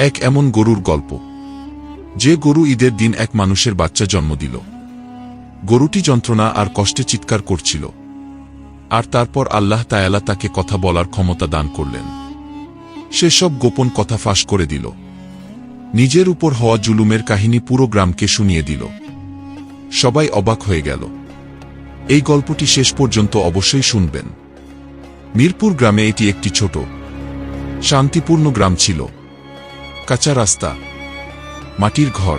এক এমন গরুর গল্প। যে গরু ঈদের দিন এক মানুষের বাচ্চা জন্ম দিল। গরুটি যন্ত্রণা আর কষ্টে চিৎকার করছিল। আর তারপর আল্লাহ তায়ালা তাকে কথা বলার ক্ষমতা দান করলেন। সে সব গোপন কথা ফাঁস করে দিল। নিজের উপর হওয়া জুলুমের কাহিনী পুরো গ্রামকে শুনিয়ে দিল। সবাই অবাক হয়ে গেল। এই গল্পটি শেষ পর্যন্ত অবশ্যই শুনবেন। মিরপুর গ্রামে এটি একটি ছোট, শান্তিপূর্ণ গ্রাম ছিল। কাঁচা রাস্তা, মাটির ঘর,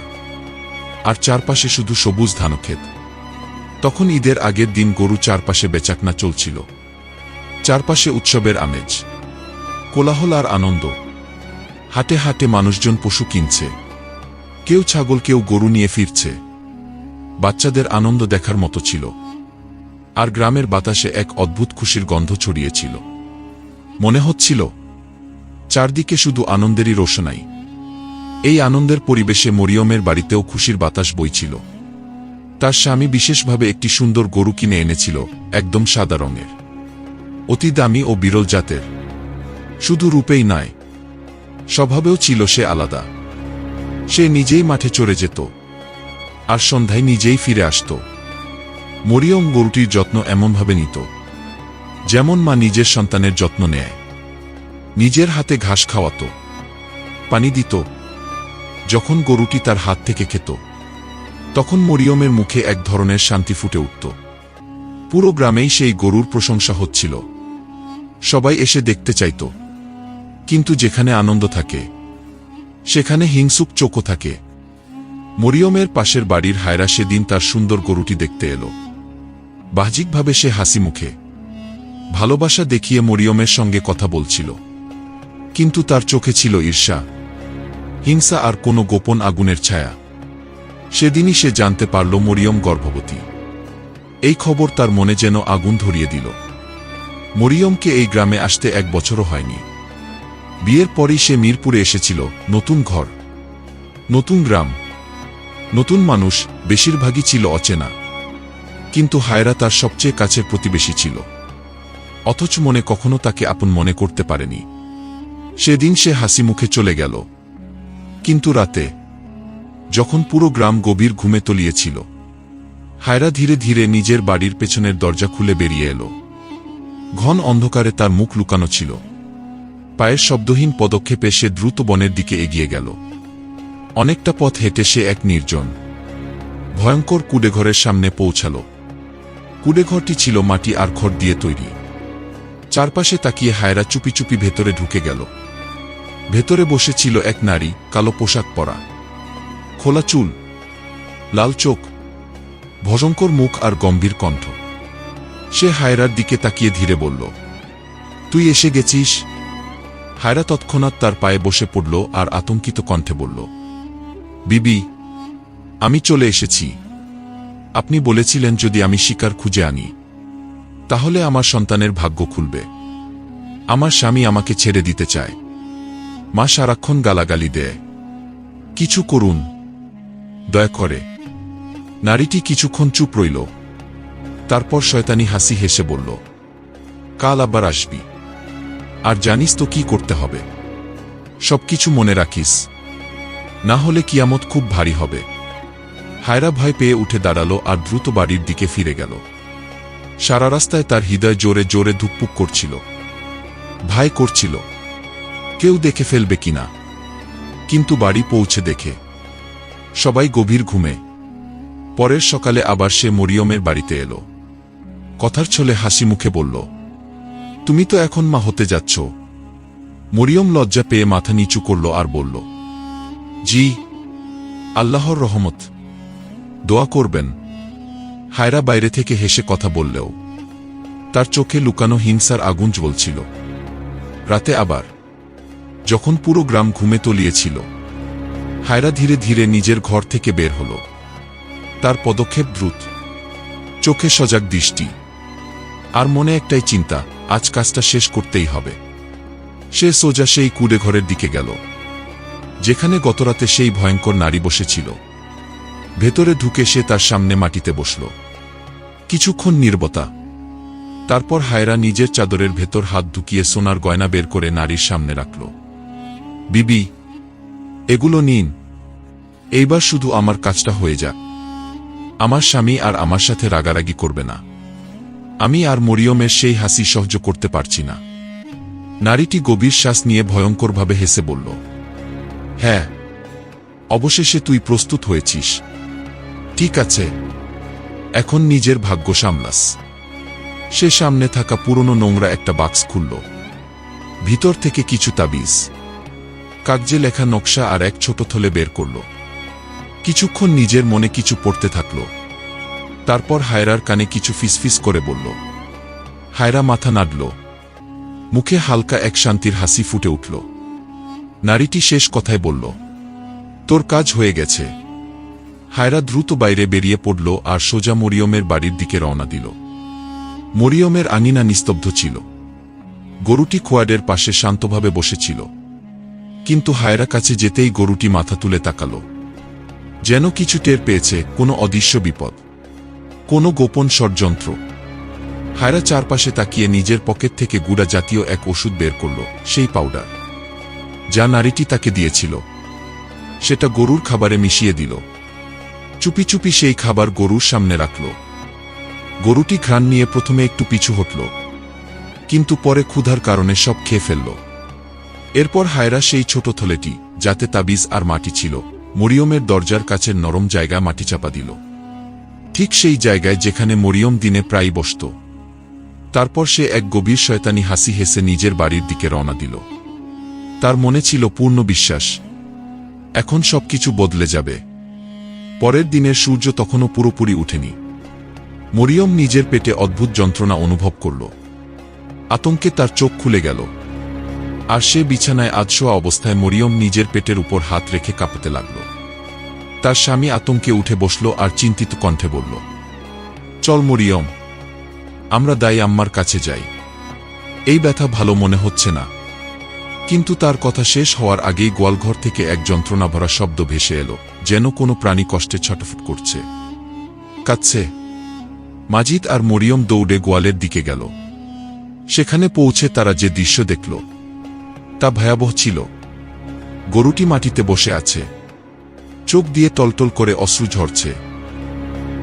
আর চারপাশে শুধু সবুজ ধানক্ষেত। তখন ঈদের আগের দিন গরু চারপাশে বেচাকনা চলছিল। চারপাশে উৎসবের আমেজ, কোলাহল আর আনন্দ। হাটে হাটে মানুষজন পশু কিনছে। কেউ ছাগল, কেউ গরু নিয়ে ফিরছে। বাচ্চাদের আনন্দ দেখার মতো ছিল। আর গ্রামের বাতাসে এক অদ্ভুত খুশির গন্ধ ছড়িয়েছিল। মনে হচ্ছিল, চারদিকে শুধু আনন্দেরই রোশনাই। এই আনন্দের পরিবেশে মরিয়মের বাড়িতেও খুশির বাতাস বইছিল। তার স্বামী বিশেষভাবে একটি সুন্দর গরু কিনে এনেছিল, একদম সাদা রঙের। অতি দামি ও বিরল জাতের। শুধু রূপেই নয় স্বভাবেও ছিল সে আলাদা। সে নিজেই মাঠে চড়ে যেত, আর সন্ধ্যায় নিজেই ফিরে আসত। মরিয়ম গরুটির যত্ন এমনভাবে নিত, যেমন মা নিজের সন্তানের যত্ন নেয়। নিজের হাতে ঘাস খাওয়াত, পানি দিত যখন গরুটি তার হাত থেকে খেত, তখন মরিয়মের মুখে এক ধরনের শান্তি ফুটে উঠত। পুরো গ্রামেই সেই গরুর প্রশংসা হচ্ছিল। সবাই এসে দেখতে চাইত। কিন্তু যেখানে আনন্দ থাকে, সেখানে হিংসুক চোখও থাকে। মরিয়মের পাশের বাড়ির হায়রা সেদিন তার সুন্দর গরুটি দেখতে এলো। বাহ্যিকভাবে সে হাসি মুখে, ভালোবাসা দেখিয়ে মরিয়মের সঙ্গে কথা বলছিল। কিন্তু তার চোখে ছিল ঈর্ষা। হিংসা আর কোনো গোপন আগুনের ছায়া। সেদিনই সে জানতে পারল মরিয়ম গর্ভবতী। এই খবর তার মনে যেন আগুন ধরিয়ে দিল। মরিয়মকে এই গ্রামে আসতে এক বছরও হয়নি। বিয়ের পরই সে মিরপুরে এসেছিল, নতুন ঘর, নতুন গ্রাম। নতুন মানুষ, বেশিরভাগই ছিল অচেনা। কিন্তু হায়রা তার সবচেয়ে কাছের প্রতিবেশী ছিল। অথচ মনে কখনো তাকে আপন মনে করতে পারেনি। সেদিন সে হাসি মুখে চলে গেল। কিন্তু রাতে, যখন পুরো গ্রাম গভীর ঘুমে তলিয়েছিল, হায়রা ধীরে ধীরে নিজের বাড়ির পেছনের দরজা খুলে বেরিয়ে এলো। ঘন অন্ধকারে তার মুখ লুকানো ছিল। পায়ের শব্দহীন পদক্ষেপে সে দ্রুত বনের দিকে এগিয়ে গেল। অনেকটা পথ হেঁটে সে এক নির্জন, ভয়ঙ্কর কুডেঘরের সামনে পৌঁছাল। কুডেঘরটি ছিল মাটি আর খড় দিয়ে তৈরি। চারপাশে তাকিয়ে হায়রা চুপি চুপি ভেতরে ঢুকে গেল। ভেতরে বসেছিল এক নারী, কালো পোশাক পরা। খোলা চুল, লাল চোখ ভজঙ্কর মুখ আর গম্ভীর কণ্ঠ। সে হায়রার দিকে তাকিয়ে ধীরে বলল, তুই এসে গেছিস? হায়রা তৎক্ষণাৎ তার পায়ে বসে পড়ল আর আতঙ্কিত কণ্ঠে বলল, বিবি, আমি চলে এসেছি। আপনি বলেছিলেন যদি আমি শিকার খুঁজে আনি, তাহলে আমার সন্তানের ভাগ্য খুলবে। আমার স্বামী আমাকে ছেড়ে দিতে চায়। মা সারাক্ষণ গালাগালি দেয়। কিছু করুন। দয়া করে। নারীটি কিছুক্ষণ চুপ রইল। তারপর শয়তানি হাসি হেসে বলল, কাল আবার আসবি। আর জানিস তো কি করতে হবে। সবকিছু মনে রাখিস। না হলে কিয়ামত খুব ভারী হবে। হায়রা ভয় পেয়ে উঠে দাঁড়াল আর দ্রুত বাড়ির দিকে ফিরে গেল। সারা রাস্তায় তার হৃদয় জোরে জোরে ধুকপুক করছিল। ভাই করছিল। কেউ দেখে ফেলবে কিনা। কিন্তু বাড়ি পৌঁছে দেখে। সবাই গভীর ঘুমে। পরের সকালে আবার সে মরিয়মের বাড়িতে এলো। কথার ছলে হাসি মুখে বলল, তুমি তো এখন মা হতে যাচ্ছ। মরিয়ম লজ্জা পেয়ে মাথা নিচু করল আর বলল, জি, আল্লাহর রহমত। দোয়া করবেন। হায়রা বাইরে থেকে হেসে কথা বললেও। তার চোখে লুকানো হিংসার আগুন জ্বলছিল। রাতে আবার যখন পুরো গ্রাম ঘুমে তলিয়েছিল, হায়রা ধীরে ধীরে নিজের ঘর থেকে বের হল। তার পদক্ষেপ দ্রুত, চোখে সজাগ দৃষ্টি, আর মনে একটাই চিন্তা, আজ কাজটা শেষ করতেই হবে। সে সোজা সেই কুড়ে ঘরের দিকে গেল, যেখানে গতরাতে সেই ভয়ঙ্কর নারী বসেছিল। ভেতরে ঢুকে সে তার সামনে মাটিতে বসল। কিছুক্ষণ নির্বতা, তারপর হায়রা নিজের চাদরের ভেতর হাত ঢুকিয়ে সোনার গয়না বের করে নারীর সামনে রাখল। বিবি, এগুলো নিন। এইবার শুধু আমার কাজটা হয়ে যাক। আমার স্বামী আর আমার সাথে রাগারাগি করবে না। আমি আর মরিয়মের সেই হাসি সহ্য করতে পারছি না। নারীটি গভীর শ্বাস নিয়ে ভয়ঙ্করভাবে হেসে বলল হ্যাঁ অবশেষে তুই প্রস্তুত হয়েছিস। ঠিক আছে, এখন নিজের ভাগ্য সামলাস। সে সামনে থাকা পুরনো নোংরা একটা বাক্স খুলল। ভিতর থেকে কিছু তাবিজ। কাগজে লেখা নকশা আর এক ছোট থলে বের করল। কিছুক্ষণ নিজের মনে কিছু পড়তে থাকল। তারপর হায়রার কানে কিছু ফিসফিস করে বলল, হায়রা মাথা নাড়ল। মুখে হালকা এক শান্তির হাসি ফুটে উঠল। নারীটি শেষ কথায় বলল, তোর কাজ হয়ে গেছে। হায়রা দ্রুত বাইরে বেরিয়ে পড়ল আর সোজা মরিয়মের বাড়ির দিকে রওনা দিল। মরিয়মের আনিনা নিস্তব্ধ ছিল। গরুটি খোয়াডের পাশে শান্তভাবে বসেছিল। কিন্তু হায়রা কাছে যেতেই গরুটি মাথা তুলে তাকাল। যেন কিছু টের পেয়েছে কোনো অদৃশ্য বিপদ, কোনো গোপন ষড়যন্ত্র। হায়রা চারপাশে তাকিয়ে নিজের পকেট থেকে গুড়া জাতীয় এক ওষুধ বের করল, সেই পাউডার। যা নারীটি তাকে দিয়েছিল। সেটা গরুর খাবারে মিশিয়ে দিল। চুপি চুপি সেই খাবার গরুর সামনে রাখল। গরুটি ঘ্রাণ নিয়ে প্রথমে একটু পিছু হটল, কিন্তু পরে ক্ষুধার কারণে সব খেয়ে ফেলল। এরপর হায়রা সেই ছোট থলেটি, যাতে তাবিজ আর মাটি ছিল। মরিয়মের দরজার কাছের নরম জায়গা মাটি চাপা দিল। ঠিক সেই জায়গায় যেখানে মরিয়ম দিনে প্রায় বসত। তারপর সে এক গভীর শয়তানি হাসি হেসে নিজের বাড়ির দিকে রওনা দিল। তার মনে ছিল পূর্ণ বিশ্বাস। এখন সবকিছু বদলে যাবে। পরের দিনের সূর্য তখনও পুরোপুরি উঠেনি। মরিয়ম নিজের পেটে অদ্ভুত যন্ত্রণা অনুভব করল। আতঙ্কে তার চোখ খুলে গেল। আর সে বিছানায় আধশোয়া অবস্থায় মরিয়ম নিজের পেটের উপর হাত রেখে কাঁপতে লাগল। তার স্বামী আতঙ্কে উঠে বসল আর চিন্তিত কণ্ঠে বলল, চল মরিয়ম, আমরা দায়ী আম্মার কাছে যাই। এই ব্যথা ভালো মনে হচ্ছে না। কিন্তু তার কথা শেষ হওয়ার আগেই গোয়ালঘর থেকে এক যন্ত্রণা ভরা শব্দ ভেসে এলো, যেন কোনো প্রাণী কষ্টে ছটফট করছে। কাচ্ছে মাজিদ আর মরিয়ম দৌড়ে গোয়ালের দিকে গেল। সেখানে পৌঁছে তারা যে দৃশ্য দেখল তা ভয়াবহ ছিল। গরুটি মাটিতে বসে আছে। চোখ দিয়ে টলটল করে অশ্রু ঝরছে।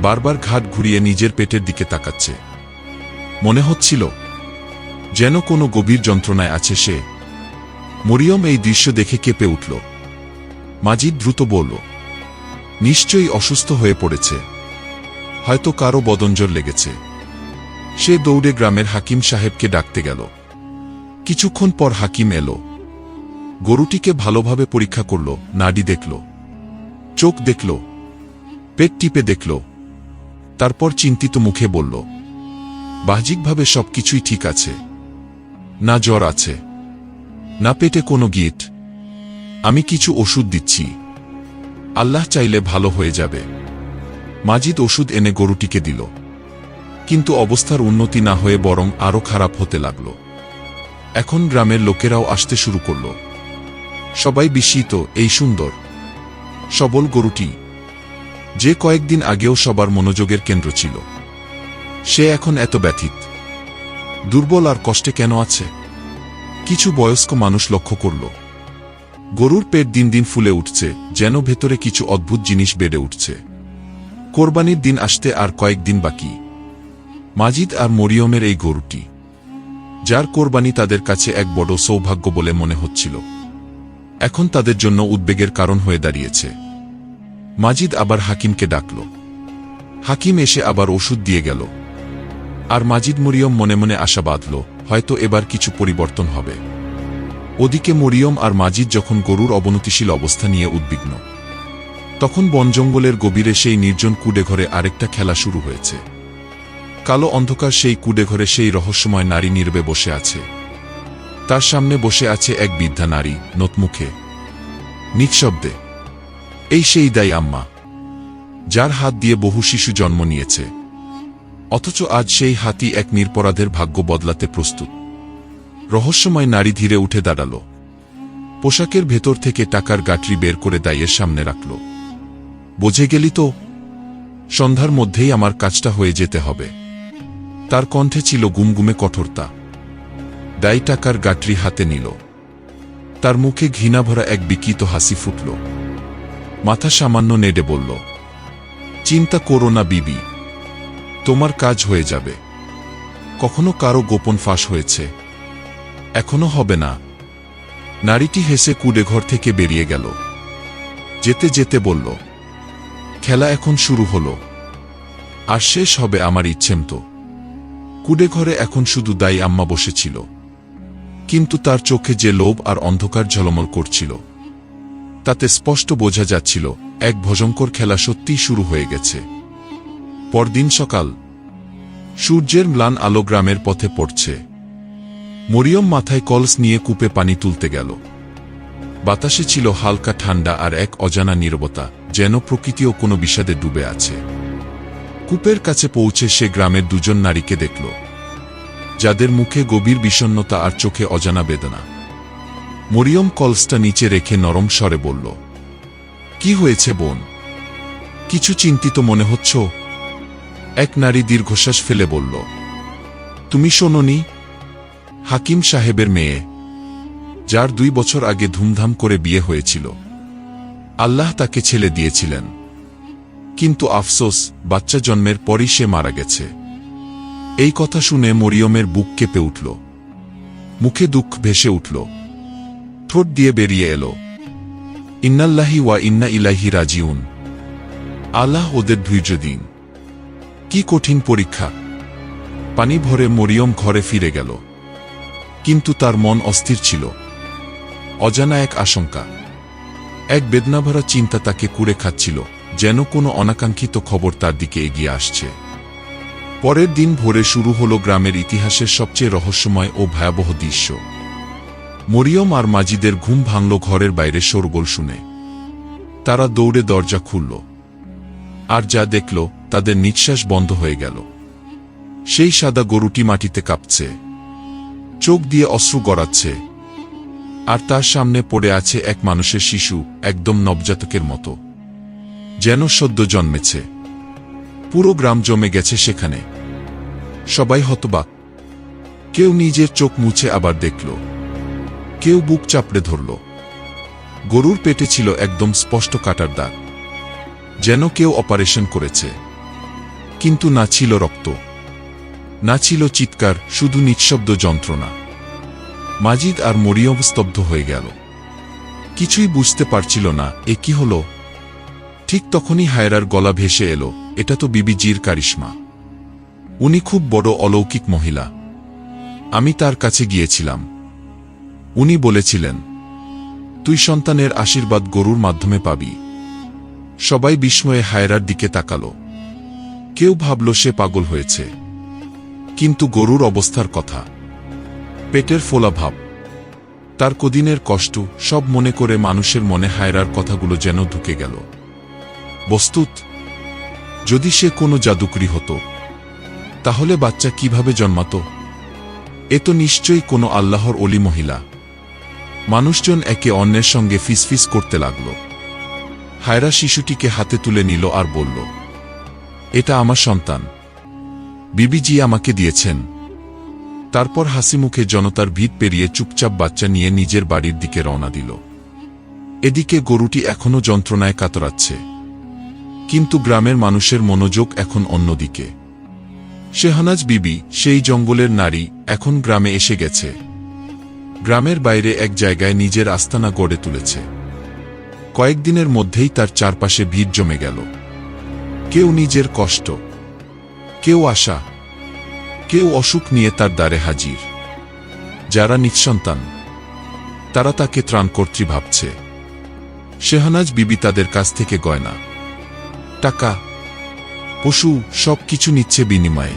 বারবার ঘাট ঘুরিয়ে নিজের পেটের দিকে তাকাচ্ছে। মনে হচ্ছিল যেন কোনো গভীর যন্ত্রণায় আছে সে। মরিয়ম এই দৃশ্য দেখে কেঁপে উঠল। মাজিদ দ্রুত বলল, নিশ্চয়ই অসুস্থ হয়ে পড়েছে। হয়তো কারও বদঞ্জর লেগেছে। সে দৌড়ে গ্রামের হাকিম সাহেবকে ডাকতে গেল। কিছুক্ষণ পর হাকিম এলো। গরুটিকে ভালোভাবে পরীক্ষা করল, নাডি দেখল, চোখ দেখল, পেট টিপে দেখল, তারপর চিন্তিত মুখে বলল, বাহ্যিকভাবে সবকিছুই ঠিক আছে। না জ্বর আছে, না পেটে কোনো গিট। আমি কিছু ওষুধ দিচ্ছি। আল্লাহ চাইলে ভালো হয়ে যাবে। মাজিদ ওষুধ এনে গরুটিকে দিল। কিন্তু অবস্থার উন্নতি না হয়ে বরং আরও খারাপ হতে লাগল। এখন গ্রামের লোকেরাও আসতে শুরু করল। সবাই বিস্মিত, এই সুন্দর। সবল গরুটি। যে কয়েকদিন আগেও সবার মনোযোগের কেন্দ্র ছিল। সে এখন এত ব্যথিত। দুর্বল আর কষ্টে কেন আছে? কিছু বয়স্ক মানুষ লক্ষ্য করল। গরুর পেট দিন দিন ফুলে উঠছে, যেন ভেতরে কিছু অদ্ভুত জিনিস বেড়ে উঠছে। কোরবানির দিন আসতে আর কয়েকদিন বাকি। মাজিদ আর মরিয়মের এই গরুটি, যার কোরবানি তাদের কাছে এক বড় সৌভাগ্য বলে মনে হচ্ছিল। এখন তাদের জন্য উদ্বেগের কারণ হয়ে দাঁড়িয়েছে। মাজিদ আবার হাকিমকে ডাকল। হাকিম এসে আবার ওষুধ দিয়ে গেল। আর মাজিদ মরিয়ম মনে মনে আশা বাঁধল, হয়তো এবার কিছু পরিবর্তন হবে। ওদিকে মরিয়ম আর মাজিদ যখন গরুর অবনতিশীল অবস্থা নিয়ে উদ্বিগ্ন, তখন বনজঙ্গলের গভীরে সেই নির্জন কুডেঘরে আরেকটা খেলা শুরু হয়েছে। কালো অন্ধকার সেই কুডেঘরে সেই রহস্যময় নারী নির্বে বসে আছে। তার সামনে বসে আছে এক বৃদ্ধা নারী নতমুখে নিঃশব্দে, এই সেই দায়ী আম্মা, যার হাত দিয়ে বহু শিশু জন্ম নিয়েছে। অথচ আজ সেই হাতি এক নিরপরাধের ভাগ্য বদলাতে প্রস্তুত। রহস্যময় নারী ধীরে উঠে দাঁড়াল। পোশাকের ভেতর থেকে টাকার গাঠরি বের করে দায়ের সামনে রাখল। বোঝে গেলি তো, সন্ধ্যার মধ্যেই আমার কাজটা হয়ে যেতে হবে। তার কণ্ঠে ছিল গুমগুমে কঠোরতা। দায়ী টাকার গাটরি হাতে নিল। তার মুখে ঘৃণাভরা এক বিকৃত হাসি ফুটল। মাথা সামান্য নেড়ে বলল, চিন্তা করো না, বিবি। তোমার কাজ হয়ে যাবে। কখনো কারও গোপন ফাঁস হয়েছে। এখনও হবে না। নারীটি হেসে কুড়ে ঘর থেকে বেরিয়ে গেল। যেতে যেতে বলল, খেলা এখন শুরু হলো। আর শেষ হবে আমার ইচ্ছেমতো। কুড়ে ঘরে এখন শুধু দায়ী আম্মা বসেছিল। কিন্তু তার চোখে যে লোভ আর অন্ধকার ঝলমল করছিল, তাতে স্পষ্ট বোঝা যাচ্ছিল, এক ভজঙ্কর খেলা সত্যিই শুরু হয়ে গেছে। পরদিন সকাল, সূর্যের ম্লান আলো গ্রামের পথে পড়ছে। মরিয়ম মাথায় কলস নিয়ে কূপে পানি তুলতে গেল। বাতাসে ছিল হালকা ঠান্ডা আর এক অজানা নীরবতা, যেন প্রকৃতিও কোনো বিষাদে ডুবে আছে। কূপের কাছে পৌঁছে সে গ্রামের দুজন নারীকে দেখল। যাদের মুখে গভীর বিষণ্ণতা আর চোখে অজানা বেদনা। মরিয়ম কলসটা নিচে রেখে নরম স্বরে বলল, কি হয়েছে বোন? কিছু চিন্তিত মনে হচ্ছ? এক নারী দীর্ঘশ্বাস ফেলে বলল, তুমি শোননি, হাকিম সাহেবের মেয়ে, যার দুই বছর আগে ধুমধাম করে বিয়ে হয়েছিল। আল্লাহ তাকে ছেলে দিয়েছিলেন। কিন্তু আফসোস, বাচ্চা জন্মের পরই সে মারা গেছে। এই কথা শুনে মরিয়মের বুক কেঁপে উঠল। মুখে দুঃখ ভেসে উঠল। ঠোঁট দিয়ে বেরিয়ে এলো। ইন্নাল্লাহি ওয়া ইন্না ইলাহি রাজিউন। আল্লাহ ওদের ধৈর্য দিন। কি কঠিন পরীক্ষা। পানি ভরে মরিয়ম ঘরে ফিরে গেল। কিন্তু তার মন অস্থির ছিল। অজানা এক আশঙ্কা। এক বেদনাভরা চিন্তা তাকে কুড়ে খাচ্ছিল, যেন কোনো অনাকাঙ্ক্ষিত খবর তার দিকে এগিয়ে আসছে। পরের দিন ভোরে শুরু হল গ্রামের ইতিহাসের সবচেয়ে রহস্যময় ও ভয়াবহ দৃশ্য। মরিয়ম আর মাজিদের ঘুম ভাঙল ঘরের বাইরে শোরগোল শুনে। তারা দৌড়ে দরজা খুলল। আর যা দেখল, তাদের নিঃশ্বাস বন্ধ হয়ে গেল। সেই সাদা গরুটি মাটিতে কাঁপছে। চোখ দিয়ে অশ্রু গড়াচ্ছে। আর তার সামনে পড়ে আছে এক মানুষের শিশু, একদম নবজাতকের মতো। যেন সদ্য জন্মেছে। পুরো গ্রাম জমে গেছে সেখানে। সবাই হতবাক। কেউ নিজের চোখ মুছে আবার দেখল। কেউ বুক চাপড়ে ধরল। গরুর পেটে ছিল একদম স্পষ্ট কাটার দাগ। যেন কেউ অপারেশন করেছে। কিন্তু না ছিল রক্ত। না ছিল চিৎকার, শুধু নিঃশব্দ যন্ত্রণা। মাজিদ আর মরিয়ম স্তব্ধ হয়ে গেল। কিছুই বুঝতে পারছিল না, এ কি হল? ঠিক তখনই হায়রার গলা ভেসে এলো। এটা তো বিবিজির কারিশ্মা। উনি খুব বড় অলৌকিক মহিলা। আমি তার কাছে গিয়েছিলাম। উনি বলেছিলেন, তুই সন্তানের আশীর্বাদ গরুর মাধ্যমে পাবি। সবাই বিস্ময়ে হায়রার দিকে তাকালো। কেউ ভাবল সে পাগল হয়েছে। কিন্তু গরুর অবস্থার কথা। পেটের ফোলা ভাব। তার কদিনের কষ্ট সব মনে করে মানুষের মনে হায়রার কথাগুলো যেন ঢুকে গেল। বস্তুত যদি সে কোনো জাদুকরি হতো, তাহলে বাচ্চা কীভাবে জন্মাত? এ তো নিশ্চয়ই কোনো আল্লাহর অলি মহিলা। মানুষজন একে অন্যের সঙ্গে ফিসফিস করতে লাগল। হায়রা শিশুটিকে হাতে তুলে নিল আর বলল, এটা আমার সন্তান। বিবিজি আমাকে দিয়েছেন। তারপর হাসিমুখে জনতার ভিত পেরিয়ে চুপচাপ বাচ্চা নিয়ে নিজের বাড়ির দিকে রওনা দিল। এদিকে গরুটি এখনও যন্ত্রণায় কাতরাচ্ছে। কিন্তু গ্রামের মানুষের মনোযোগ এখন অন্যদিকে। শেহানাজ বিবি, সেই জঙ্গলের নারী, এখন গ্রামে এসে গেছে। গ্রামের বাইরে এক জায়গায় নিজের আস্তানা গড়ে তুলেছে। কয়েকদিনের মধ্যেই তার চারপাশে ভিড় জমে গেল। কেউ নিজের কষ্ট, কেউ আশা, কেউ অসুখ নিয়ে তার দ্বারে হাজির। যারা নিঃসন্তান, তারা তাকে ত্রাণকর্ত্রী ভাবছে। শেহানাজ বিবি তাদের কাছ থেকে গয়না টাকা। পশু সব কিছু নিচ্ছে বিনিময়ে।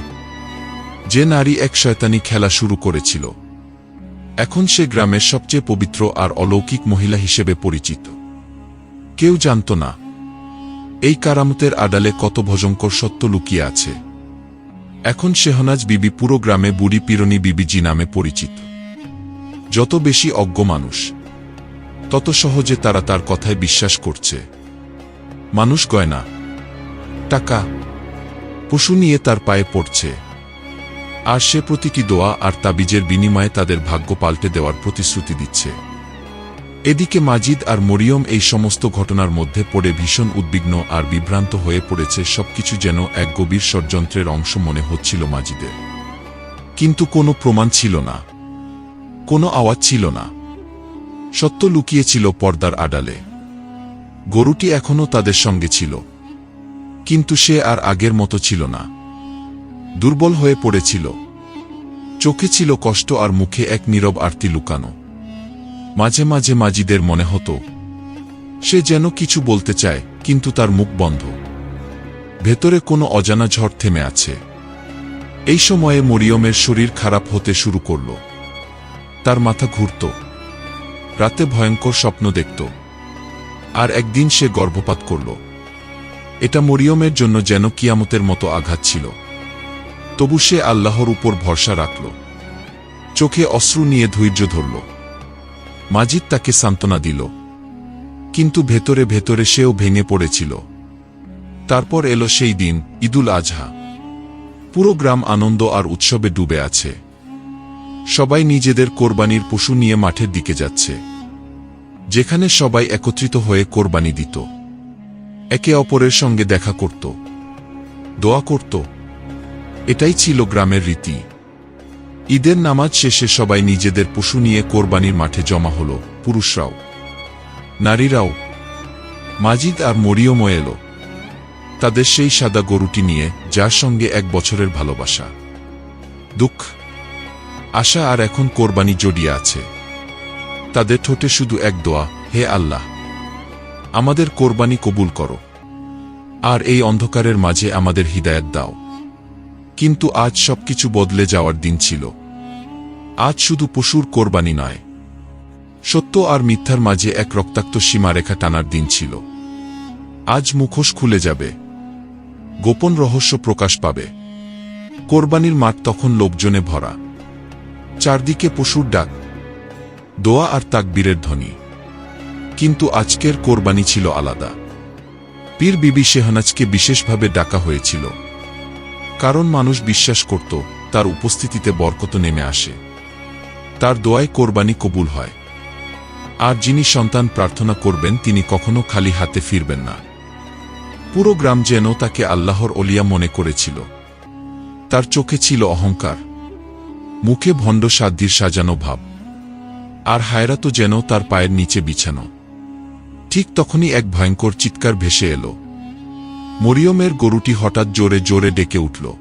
যে নারী এক শয়তানি খেলা শুরু করেছিল। এখন সে গ্রামের সবচেয়ে পবিত্র আর অলৌকিক মহিলা হিসেবে পরিচিত। কেউ জানত না, এই কারামতের আড়ালে কত ভজঙ্কর সত্য লুকিয়ে আছে। এখন শেহনাজ বিবি পুরো গ্রামে বুড়ি পিরনি বিবিজি নামে পরিচিত। যত বেশি অজ্ঞ মানুষ, তত সহজে তারা তার কথায় বিশ্বাস করছে। মানুষ গয়না টাকা। পশু নিয়ে তার পায়ে পড়ছে। আর সে প্রতিটি দোয়া আর তাবিজের বিনিময়ে তাদের ভাগ্য পাল্টে দেওয়ার প্রতিশ্রুতি দিচ্ছে। এদিকে মাজিদ আর মরিয়ম এই সমস্ত ঘটনার মধ্যে পড়ে ভীষণ উদ্বিগ্ন আর বিভ্রান্ত হয়ে পড়েছে সবকিছু যেন এক গভীর ষড়যন্ত্রের অংশ মনে হচ্ছিল মাজিদের। কিন্তু কোনো প্রমাণ ছিল না। কোনো আওয়াজ ছিল না। সত্য লুকিয়েছিল পর্দার আড়ালে। গরুটি এখনও তাদের সঙ্গে ছিল। কিন্তু সে আর আগের মতো ছিল না। দুর্বল হয়ে পড়েছিল। চোখে ছিল কষ্ট আর মুখে এক নীরব আরতি লুকানো। মাঝে মাঝে মাজিদের মনে হতো, সে যেন কিছু বলতে চায়, কিন্তু তার মুখ বন্ধ। ভেতরে কোনো অজানা ঝড় থেমে আছে। এই সময়ে মরিয়মের শরীর খারাপ হতে শুরু করল। তার মাথা ঘুরত। রাতে ভয়ঙ্কর স্বপ্ন দেখত। আর একদিন সে গর্ভপাত করল। এটা মরিয়মের জন্য যেন কিয়ামতের মতো আঘাত ছিল। তবু সে আল্লাহর উপর ভরসা রাখল। চোখে অশ্রু নিয়ে ধৈর্য ধরল। মাজিদ তাকে সান্ত্বনা দিল। কিন্তু ভেতরে ভেতরে সেও ভেঙে পড়েছিল। তারপর এলো সেই দিন, ঈদুল আজহা। পুরো গ্রাম আনন্দ আর উৎসবে ডুবে আছে। সবাই নিজেদের কোরবানির পশু নিয়ে মাঠের দিকে যাচ্ছে। যেখানে সবাই একত্রিত হয়ে কোরবানি দিত। একে অপরের সঙ্গে দেখা করত, দোয়া করত। এটাই ছিল গ্রামের রীতি। ঈদের নামাজ শেষে সবাই নিজেদের পশু নিয়ে কোরবানির মাঠে জমা হল, পুরুষরাও। নারীরাও। মাজিদ আর মরিয়মও এলো। তাদের সেই সাদা গরুটি নিয়ে, যার সঙ্গে এক বছরের ভালোবাসা। দুঃখ। আশা আর এখন কোরবানি জড়িয়ে আছে। তাদের ঠোঁটে শুধু এক দোয়া, হে আল্লাহ। আমাদের কোরবানি কবুল করো। আর এই অন্ধকারের মাঝে আমাদের হিদায়ত দাও। কিন্তু আজ সবকিছু বদলে যাওয়ার দিন ছিল। আজ শুধু পশুর কোরবানি নয়, সত্য আর মিথ্যার মাঝে এক রক্তাক্ত সীমারেখা টানার দিন ছিল। আজ মুখোশ খুলে যাবে, গোপন রহস্য প্রকাশ পাবে। কোরবানির মাঠ তখন লোকজনে ভরা। চারদিকে পশুর ডাক, দোয়া আর তাকবীরের ধ্বনি। কিন্তু আজকের কোরবানি ছিল আলাদা। পীর বিবি শেহনাজকে বিশেষভাবে ডাকা হয়েছিল। কারণ মানুষ বিশ্বাস করত, তার উপস্থিতিতে বরকত নেমে আসে। তার দোয়ায় কোরবানি কবুল হয়। আর যিনি সন্তান প্রার্থনা করবেন, তিনি কখনো খালি হাতে ফিরবেন না। পুরো গ্রাম যেন তাকে আল্লাহর অলিয়া মনে করেছিল। তার চোখে ছিল অহংকার। মুখে ভণ্ড সাধ্যির সাজানো ভাব। আর হায়রা তো যেন তার পায়ের নিচে বিছানো। ঠিক তখনই এক ভয়ঙ্কর চিৎকার ভেসে এলো। মরিয়মের গরুটি হঠাৎ জোরে জোরে ডেকে উঠল।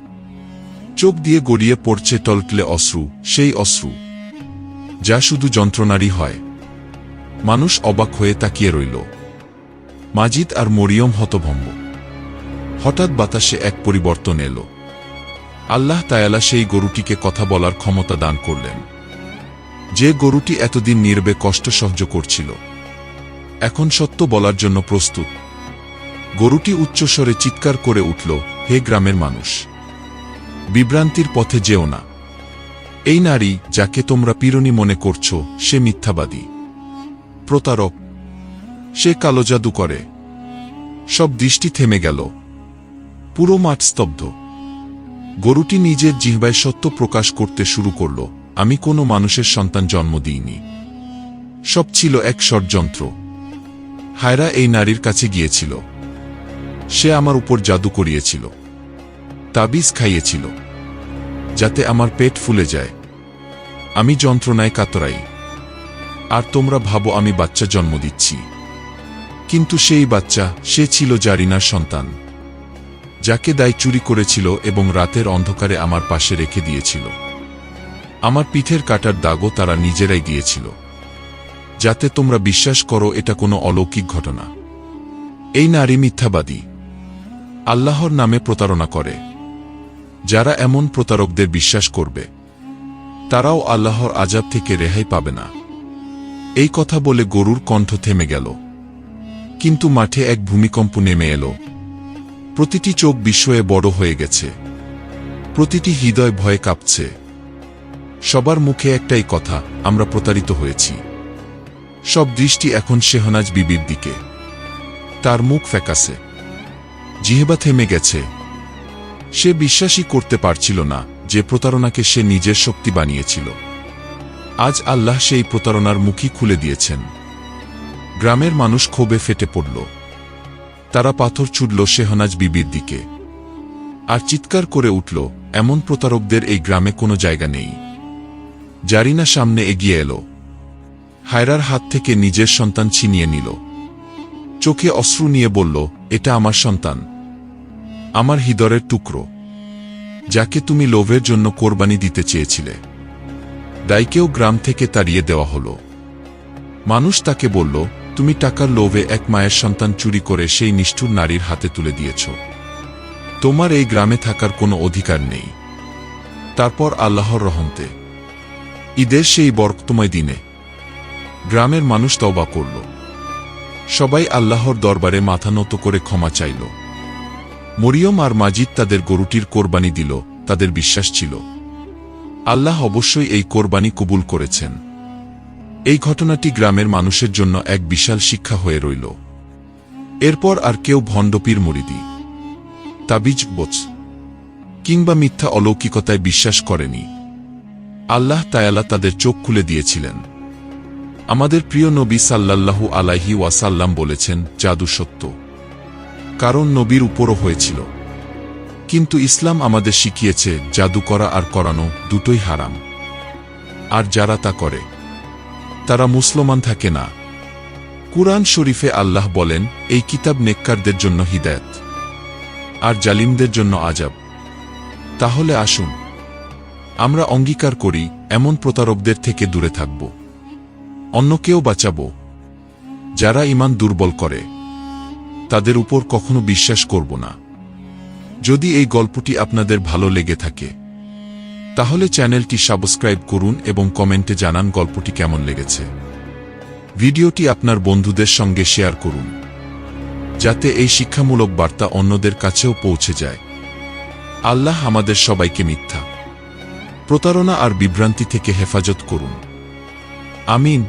চোখ দিয়ে গড়িয়ে পড়ছে টলটলে অশ্রু, সেই অশ্রু। যা শুধু যন্ত্রণারই হয়। মানুষ অবাক হয়ে তাকিয়ে রইল। মাজিদ আর মরিয়ম হতভম্ব। হঠাৎ বাতাসে এক পরিবর্তন এলো। আল্লাহ তায়ালা সেই গরুটিকে কথা বলার ক্ষমতা দান করলেন। যে গরুটি এতদিন নির্বে কষ্ট সহ্য করছিল এখন সত্য বলার জন্য প্রস্তুত। গরুটি উচ্চস্বরে চিৎকার করে উঠল, হে গ্রামের মানুষ, বিভ্রান্তির পথে যেও না। এই নারী যাকে তোমরা পীড়নী মনে করছ, সে মিথ্যাবাদী, প্রতারক, সে কালো জাদু করে। সব দৃষ্টি থেমে গেল। পুরো মাঠ স্তব্ধ। গরুটি নিজের জিহ্বায় সত্য প্রকাশ করতে শুরু করল, আমি কোনো মানুষের সন্তান জন্ম দিইনি। সব ছিল এক ষড়যন্ত্র। হায়রা এই নারীর কাছে গিয়েছিল। সে আমার উপর জাদু করিয়েছিল, তাবিজ খাইয়েছিল, যাতে আমার পেট ফুলে যায়। আমি যন্ত্রণায় কাতরাই, আর তোমরা ভাবো আমি বাচ্চা জন্ম দিচ্ছি। কিন্তু সেই বাচ্চা, সে ছিল জারিনার সন্তান, যাকে দায় চুরি করেছিল এবং রাতের অন্ধকারে আমার পাশে রেখে দিয়েছিল। আমার পিঠের কাটার দাগও তারা নিজেরাই দিয়েছিল। যাতে তোমরা বিশ্বাস করো এটা কোনো অলৌকিক ঘটনা। এই নারী মিথ্যাবাদী। আল্লাহর নামে প্রতারণা করে। যারা এমন প্রতারকদের বিশ্বাস করবে, তারাও আল্লাহর আজাব থেকে রেহাই পাবে না। এই কথা বলে গরুর কণ্ঠ থেমে গেল। কিন্তু মাঠে এক ভূমিকম্প নেমে এলো। প্রতিটি চোখ বিস্ময়ে বড় হয়ে গেছে। প্রতিটি হৃদয় ভয়ে কাঁপছে। সবার মুখে একটাই কথা, আমরা প্রতারিত হয়েছি। সব দৃষ্টি এখন শেহনাজ বিবির দিকে। তার মুখ ফ্যাকাসে। জিহেবা থেমে গেছে। সে বিশ্বাসই করতে পারছিল না যে প্রতারণাকে সে নিজের শক্তি বানিয়েছিল। আজ আল্লাহ সেই প্রতারণার মুখই খুলে দিয়েছেন। গ্রামের মানুষ ক্ষোভে ফেটে পড়ল। তারা পাথর ছুটল শেহনাজ বিবির দিকে। আর চিৎকার করে উঠল, এমন প্রতারকদের এই গ্রামে কোনো জায়গা নেই। জারিনা সামনে এগিয়ে এলো। হায়রার হাত থেকে নিজের সন্তান ছিনিয়ে নিল। চোখে অশ্রু নিয়ে বলল, এটা আমার সন্তান। আমার হৃদয়ের টুকরো, যাকে তুমি লোভের জন্য কোরবানি দিতে চেয়েছিলে। দাইকেও গ্রাম থেকে তাড়িয়ে দেওয়া হল। মানুষ তাকে বলল, তুমি টাকার লোভে এক মায়ের সন্তান চুরি করে সেই নিষ্ঠুর নারীর হাতে তুলে দিয়েছ। তোমার এই গ্রামে থাকার কোনো অধিকার নেই। তারপর আল্লাহর রহমতে। ঈদের সেই বরক্তময় দিনে গ্রামের মানুষ তওবা করল। সবাই আল্লাহর দরবারে মাথা নত করে ক্ষমা চাইল। মরিয়ম আর মাজিদ তাদের গরুটির কোরবানি দিল, তাদের বিশ্বাস ছিল। আল্লাহ অবশ্যই এই কোরবানি কবুল করেছেন। এই ঘটনাটি গ্রামের মানুষের জন্য এক বিশাল শিক্ষা হয়ে রইল। এরপর আর কেউ ভণ্ডপীর মরিদি, তাবিজ, বোচ কিংবা মিথ্যা অলৌকিকতায় বিশ্বাস করেনি। আল্লাহ তায়ালা তাদের চোখ খুলে দিয়েছিলেন। আমাদের প্রিয় নবী সাল্লাল্লাহু আলাইহি ওয়াসাল্লাম বলেছেন, জাদু সত্য। কারণ নবীর উপরও হয়েছিল। কিন্তু ইসলাম আমাদের শিখিয়েছে, জাদু করা আর করানো দুটোই হারাম। আর যারা তা করে, তারা মুসলমান থাকে না। কুরআন শরীফে আল্লাহ বলেন, এই কিতাব নেককারদের জন্য হিদায়ত, আর জালিমদের জন্য আজাব তাহলে আসুন, আমরা অঙ্গীকার করি, এমন প্রতারকদের থেকে দূরে থাকব। অন্যকেও বাঁচাব। যারা ইমান দুর্বল করে, তাদের উপর কখনো বিশ্বাস করব না। যদি এই গল্পটি আপনাদের ভালো লেগে থাকে, তাহলে চ্যানেলটি সাবস্ক্রাইব করুন এবং কমেন্টে জানান গল্পটি কেমন লেগেছে। ভিডিওটি আপনার বন্ধুদের সঙ্গে শেয়ার করুন, যাতে এই শিক্ষামূলক বার্তা অন্যদের কাছেও পৌঁছে যায়। আল্লাহ আমাদের সবাইকে মিথ্যা, প্রতারণা আর বিভ্রান্তি থেকে হেফাজত করুন। আমিন।